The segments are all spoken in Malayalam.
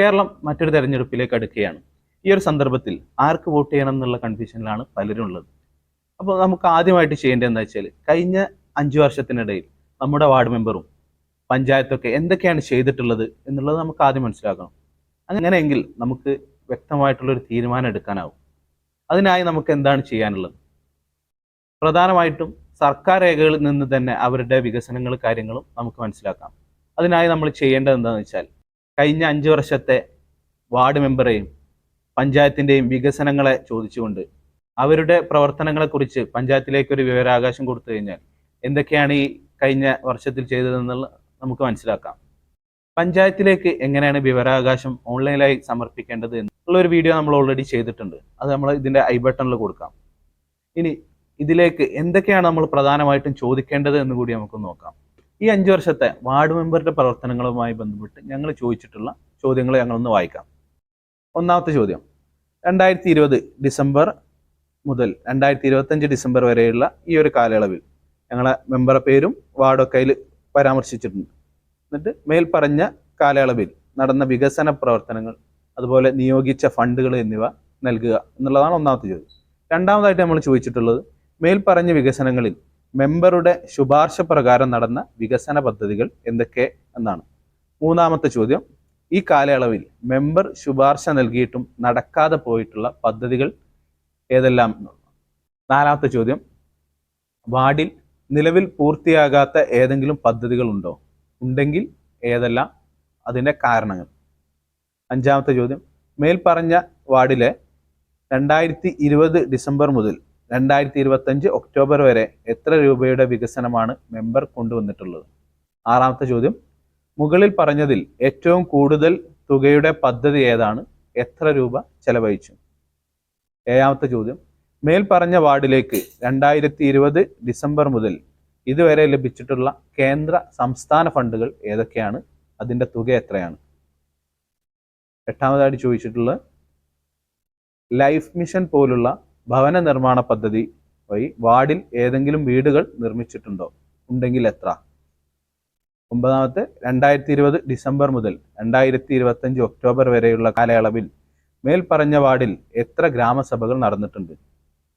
കേരളം മറ്റൊരു തെരഞ്ഞെടുപ്പിലേക്ക് അടുക്കുകയാണ്. ഈ ഒരു സന്ദർഭത്തിൽ ആർക്ക് വോട്ട് ചെയ്യണം എന്നുള്ള കൺഫ്യൂഷനിലാണ് പലരും ഉള്ളത്. അപ്പോൾ നമുക്ക് ആദ്യമായിട്ട് ചെയ്യേണ്ടത് എന്താ വെച്ചാൽ കഴിഞ്ഞ അഞ്ചു വർഷത്തിനിടയിൽ നമ്മുടെ വാർഡ് മെമ്പറും പഞ്ചായത്തൊക്കെ എന്തൊക്കെയാണ് ചെയ്തിട്ടുള്ളത് എന്നുള്ളത് നമുക്ക് ആദ്യം മനസ്സിലാക്കണം. അങ്ങനെയെങ്കിൽ നമുക്ക് വ്യക്തമായിട്ടുള്ളൊരു തീരുമാനം എടുക്കാനാവും. അതിനായി നമുക്ക് എന്താണ് ചെയ്യാനുള്ളത്? പ്രധാനമായിട്ടും സർക്കാർ രേഖകളിൽ നിന്ന് തന്നെ അവരുടെ വികസനങ്ങൾ കാര്യങ്ങളും നമുക്ക് മനസ്സിലാക്കാം. അതിനായി നമ്മൾ ചെയ്യേണ്ടത് എന്താണെന്ന് വെച്ചാൽ കഴിഞ്ഞ അഞ്ച് വർഷത്തെ വാർഡ് മെമ്പറെയും പഞ്ചായത്തിന്റെയും വികസനങ്ങളെ ചോദിച്ചുകൊണ്ട് അവരുടെ പ്രവർത്തനങ്ങളെക്കുറിച്ച് പഞ്ചായത്തിലേക്ക് ഒരു വിവരാവകാശം കൊടുത്തു കഴിഞ്ഞാൽ എന്തൊക്കെയാണ് ഈ കഴിഞ്ഞ വർഷത്തിൽ ചെയ്തതെന്നുള്ള നമുക്ക് മനസ്സിലാക്കാം. പഞ്ചായത്തിലേക്ക് എങ്ങനെയാണ് വിവരാവകാശം ഓൺലൈനായി സമർപ്പിക്കേണ്ടത് എന്നുള്ള ഒരു വീഡിയോ നമ്മൾ ഓൾറെഡി ചെയ്തിട്ടുണ്ട്. അത് നമ്മൾ ഇതിന്റെ ഐ ബട്ടണിൽ കൊടുക്കാം. ഇനി ഇതിലേക്ക് എന്തൊക്കെയാണ് നമ്മൾ പ്രധാനമായിട്ടും ചോദിക്കേണ്ടത് എന്ന് കൂടി നമുക്ക് നോക്കാം. ഈ അഞ്ച് വർഷത്തെ വാർഡ് മെമ്പറുടെ പ്രവർത്തനങ്ങളുമായി ബന്ധപ്പെട്ട് ഞങ്ങൾ ചോദിച്ചിട്ടുള്ള ചോദ്യങ്ങൾ ഞങ്ങളൊന്ന് വായിക്കാം. ഒന്നാമത്തെ ചോദ്യം. രണ്ടായിരത്തി ഇരുപത് ഡിസംബർ മുതൽ രണ്ടായിരത്തി ഇരുപത്തഞ്ച് ഡിസംബർ വരെയുള്ള ഈ ഒരു കാലയളവിൽ ഞങ്ങളെ മെമ്പറുടെ പേരും വാർഡൊക്കെ അതിൽ പരാമർശിച്ചിട്ടുണ്ട്. എന്നിട്ട് മേൽപ്പറഞ്ഞ കാലയളവിൽ നടന്ന വികസന പ്രവർത്തനങ്ങൾ അതുപോലെ നിയോഗിച്ച ഫണ്ടുകൾ എന്നിവ നൽകുക എന്നുള്ളതാണ് ഒന്നാമത്തെ ചോദ്യം. രണ്ടാമതായിട്ട് നമ്മൾ ചോദിച്ചിട്ടുള്ളത് മേൽപ്പറഞ്ഞ വികസനങ്ങളിൽ മെമ്പറുടെ ശുപാർശ പ്രകാരം നടന്ന വികസന പദ്ധതികൾ എന്തൊക്കെ എന്നാണ്. മൂന്നാമത്തെ ചോദ്യം ഈ കാലയളവിൽ മെമ്പർ ശുപാർശ നൽകിയിട്ടും നടക്കാതെ പോയിട്ടുള്ള പദ്ധതികൾ ഏതെല്ലാം നാലാമത്തെ ചോദ്യം വാർഡിൽ നിലവിൽ പൂർത്തിയാകാത്ത ഏതെങ്കിലും പദ്ധതികൾ ഉണ്ടോ? ഉണ്ടെങ്കിൽ ഏതെല്ലാം? അതിന്റെ കാരണങ്ങൾ. അഞ്ചാമത്തെ ചോദ്യം മേൽപ്പറഞ്ഞ വാർഡിലെ രണ്ടായിരത്തി ഇരുപത് ഡിസംബർ മുതൽ രണ്ടായിരത്തി ഇരുപത്തഞ്ച് ഒക്ടോബർ വരെ എത്ര രൂപയുടെ വികസനമാണ് മെമ്പർ കൊണ്ടുവന്നിട്ടുള്ളത്? ആറാമത്തെ ചോദ്യം. മുകളിൽ പറഞ്ഞതിൽ ഏറ്റവും കൂടുതൽ തുകയുടെ പദ്ധതി ഏതാണ്? എത്ര രൂപ ചെലവഴിച്ചു? ഏഴാമത്തെ ചോദ്യം. മേൽ പറഞ്ഞ വാർഡിലേക്ക് രണ്ടായിരത്തി ഇരുപത് ഡിസംബർ മുതൽ ഇതുവരെ ലഭിച്ചിട്ടുള്ള കേന്ദ്ര സംസ്ഥാന ഫണ്ടുകൾ ഏതൊക്കെയാണ്? അതിന്റെ തുക എത്രയാണ്? എട്ടാമതായിട്ട് ചോദിച്ചിട്ടുള്ളത്. ലൈഫ് മിഷൻ പോലുള്ള ഭവന നിർമ്മാണ പദ്ധതി വഴി വാർഡിൽ ഏതെങ്കിലും വീടുകൾ നിർമ്മിച്ചിട്ടുണ്ടോ? ഉണ്ടെങ്കിൽ എത്ര? ഒമ്പതാമത്തെ രണ്ടായിരത്തി ഇരുപത് ഡിസംബർ മുതൽ രണ്ടായിരത്തി ഇരുപത്തഞ്ച് ഒക്ടോബർ വരെയുള്ള കാലയളവിൽ മേൽപ്പറഞ്ഞ വാർഡിൽ എത്ര ഗ്രാമസഭകൾ നടന്നിട്ടുണ്ട്?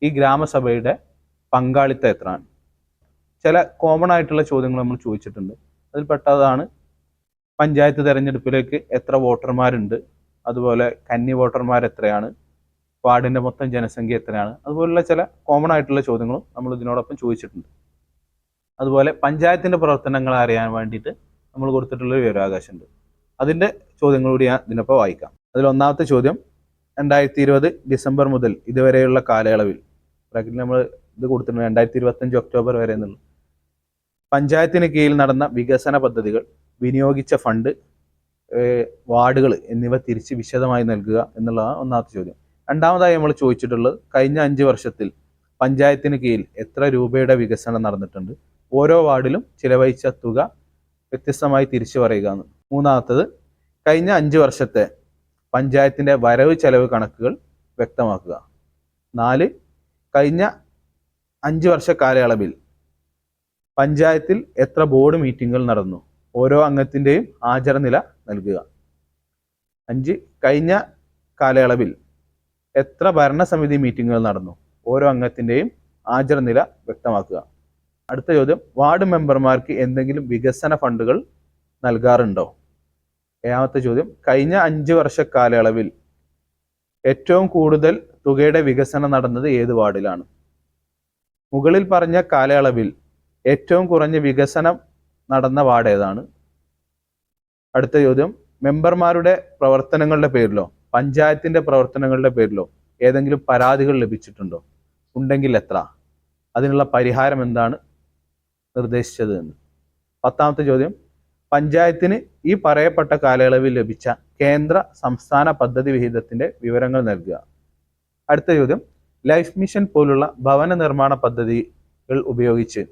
ഈ ഗ്രാമസഭയുടെ പങ്കാളിത്തം എത്രയാണ്? ചില കോമൺ ആയിട്ടുള്ള ചോദ്യങ്ങൾ നമ്മൾ ചോദിച്ചിട്ടുണ്ട്. അതിൽ പെട്ടതാണ് പഞ്ചായത്ത് തെരഞ്ഞെടുപ്പിലേക്ക് എത്ര വോട്ടർമാരുണ്ട്? അതുപോലെ കന്നി വോട്ടർമാർ എത്രയാണ്? വാർഡിന്റെ മൊത്തം ജനസംഖ്യ എത്രയാണ്? അതുപോലുള്ള ചില കോമൺ ആയിട്ടുള്ള ചോദ്യങ്ങളും നമ്മൾ ഇതിനോടൊപ്പം ചോദിച്ചിട്ടുണ്ട്. അതുപോലെ പഞ്ചായത്തിന്റെ പ്രവർത്തനങ്ങൾ അറിയാൻ വേണ്ടിയിട്ട് നമ്മൾ കൊടുത്തിട്ടുള്ള ഒരു വിവരാവകാശമുണ്ട്. അതിന്റെ ചോദ്യങ്ങൾ കൂടി ഞാൻ ഇതിനൊപ്പം വായിക്കാം. അതിൽ ഒന്നാമത്തെ ചോദ്യം രണ്ടായിരത്തി ഇരുപത് ഡിസംബർ മുതൽ ഇതുവരെയുള്ള കാലയളവിൽ ബ്രാക്കറ്റിൽ നമ്മൾ ഇത് കൊടുത്തിട്ടുണ്ട് രണ്ടായിരത്തി ഇരുപത്തഞ്ച് ഒക്ടോബർ വരെ എന്നുള്ളത്. പഞ്ചായത്തിന് കീഴിൽ നടന്ന വികസന പദ്ധതികൾ വിനിയോഗിച്ച ഫണ്ട് വാർഡുകൾ എന്നിവ തിരിച്ച് വിശദമായി നൽകുക എന്നുള്ളതാണ് ഒന്നാമത്തെ ചോദ്യം. രണ്ടാമതായി നമ്മൾ ചോദിച്ചിട്ടുള്ളത് കഴിഞ്ഞ അഞ്ച് വർഷത്തിൽ പഞ്ചായത്തിന് കീഴിൽ എത്ര രൂപയുടെ വികസനം നടന്നിട്ടുണ്ട്? ഓരോ വാർഡിലും ചിലവഴിച്ച തുക വ്യത്യസ്തമായി തിരിച്ചു പറയുക എന്ന് മൂന്നാമത്തത് കഴിഞ്ഞ അഞ്ച് വർഷത്തെ പഞ്ചായത്തിന്റെ വരവ് ചെലവ് കണക്കുകൾ വ്യക്തമാക്കുക. നാല് കഴിഞ്ഞ അഞ്ച് വർഷ കാലയളവിൽ പഞ്ചായത്തിൽ എത്ര ബോർഡ് മീറ്റിങ്ങുകൾ നടന്നു? ഓരോ അംഗത്തിന്റെയും ആചരനില നൽകുക. അഞ്ച് കഴിഞ്ഞ കാലയളവിൽ എത്ര ഭരണസമിതി മീറ്റിങ്ങുകൾ നടന്നു? ഓരോ അംഗത്തിന്റെയും ആചരനില വ്യക്തമാക്കുക. അടുത്ത ചോദ്യം വാർഡ് മെമ്പർമാർക്ക് എന്തെങ്കിലും വികസന ഫണ്ടുകൾ നൽകാറുണ്ടോ? ഏഴാമത്തെ ചോദ്യം കഴിഞ്ഞ അഞ്ച് വർഷ കാലയളവിൽ ഏറ്റവും കൂടുതൽ തുകയുടെ വികസനം നടന്നത് ഏത് വാർഡിലാണ്? മുകളിൽ പറഞ്ഞ കാലയളവിൽ ഏറ്റവും കുറഞ്ഞ വികസനം നടന്ന വാർഡ് ഏതാണ്? അടുത്ത ചോദ്യം മെമ്പർമാരുടെ പ്രവർത്തനങ്ങളുടെ പേരിലോ? പഞ്ചായത്തിന്റെ പ്രവർത്തനങ്ങളുടെ പേരിലോ ഏതെങ്കിലും പരാതികൾ ലഭിച്ചിട്ടുണ്ടോ? ഉണ്ടെങ്കിൽ എത്ര? അതിനുള്ള പരിഹാരം എന്താണ്? നിർദ്ദേശിച്ചത് എന്ന്. പത്താമത്തെ ചോദ്യം. പഞ്ചായത്തിന് ഈ പറയപ്പെട്ട കാലയളവിൽ ലഭിച്ച കേന്ദ്ര സംസ്ഥാന പദ്ധതി വിഹിതത്തിന്റെ വിവരങ്ങൾ നൽകുക. അടുത്ത ചോദ്യം. ലൈഫ് മിഷൻ പോലുള്ള ഭവന നിർമ്മാണ പദ്ധതികൾ ഉപയോഗിച്ച്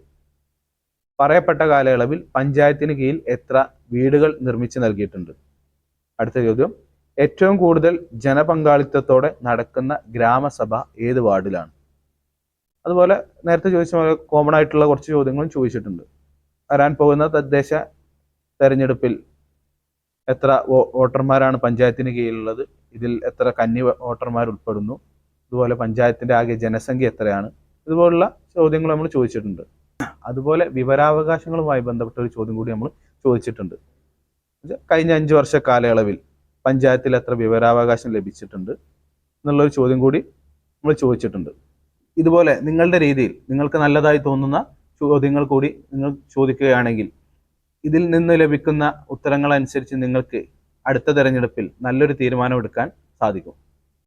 പറയപ്പെട്ട കാലയളവിൽ പഞ്ചായത്തിന് കീഴിൽ എത്ര വീടുകൾ നിർമ്മിച്ചു നൽകിയിട്ടുണ്ട്? അടുത്ത ചോദ്യം. ഏറ്റവും കൂടുതൽ ജനപങ്കാളിത്തത്തോടെ നടക്കുന്ന ഗ്രാമസഭ ഏത് വാർഡിലാണ്? അതുപോലെ നേരത്തെ ചോദിച്ച പോലെ കോമൺ ആയിട്ടുള്ള കുറച്ച് ചോദ്യങ്ങളും ചോദിച്ചിട്ടുണ്ട്. വരാൻ പോകുന്ന തദ്ദേശ തെരഞ്ഞെടുപ്പിൽ എത്ര വോട്ടർമാരാണ് പഞ്ചായത്തിന് കീഴിലുള്ളത്? ഇതിൽ എത്ര കന്നി വോട്ടർമാർ ഉൾപ്പെടുന്നു? അതുപോലെ പഞ്ചായത്തിന്റെ ആകെ ജനസംഖ്യ എത്രയാണ്? ഇതുപോലുള്ള ചോദ്യങ്ങൾ നമ്മൾ ചോദിച്ചിട്ടുണ്ട്. അതുപോലെ വിവരാവകാശങ്ങളുമായി ബന്ധപ്പെട്ട ഒരു ചോദ്യം കൂടി നമ്മൾ ചോദിച്ചിട്ടുണ്ട്. കഴിഞ്ഞ അഞ്ച് വർഷ കാലയളവിൽ പഞ്ചായത്തിൽ എത്ര വിവരാവകാശം ലഭിച്ചിട്ടുണ്ട് എന്നുള്ളൊരു ചോദ്യം കൂടി നമ്മൾ ചോദിച്ചിട്ടുണ്ട്. ഇതുപോലെ നിങ്ങളുടെ രീതിയിൽ നിങ്ങൾക്ക് നല്ലതായി തോന്നുന്ന ചോദ്യങ്ങൾ കൂടി നിങ്ങൾ ചോദിക്കുകയാണെങ്കിൽ ഇതിൽ നിന്ന് ലഭിക്കുന്ന ഉത്തരങ്ങൾ അനുസരിച്ച് നിങ്ങൾക്ക് അടുത്ത തിരഞ്ഞെടുപ്പിൽ നല്ലൊരു തീരുമാനമെടുക്കാൻ സാധിക്കും.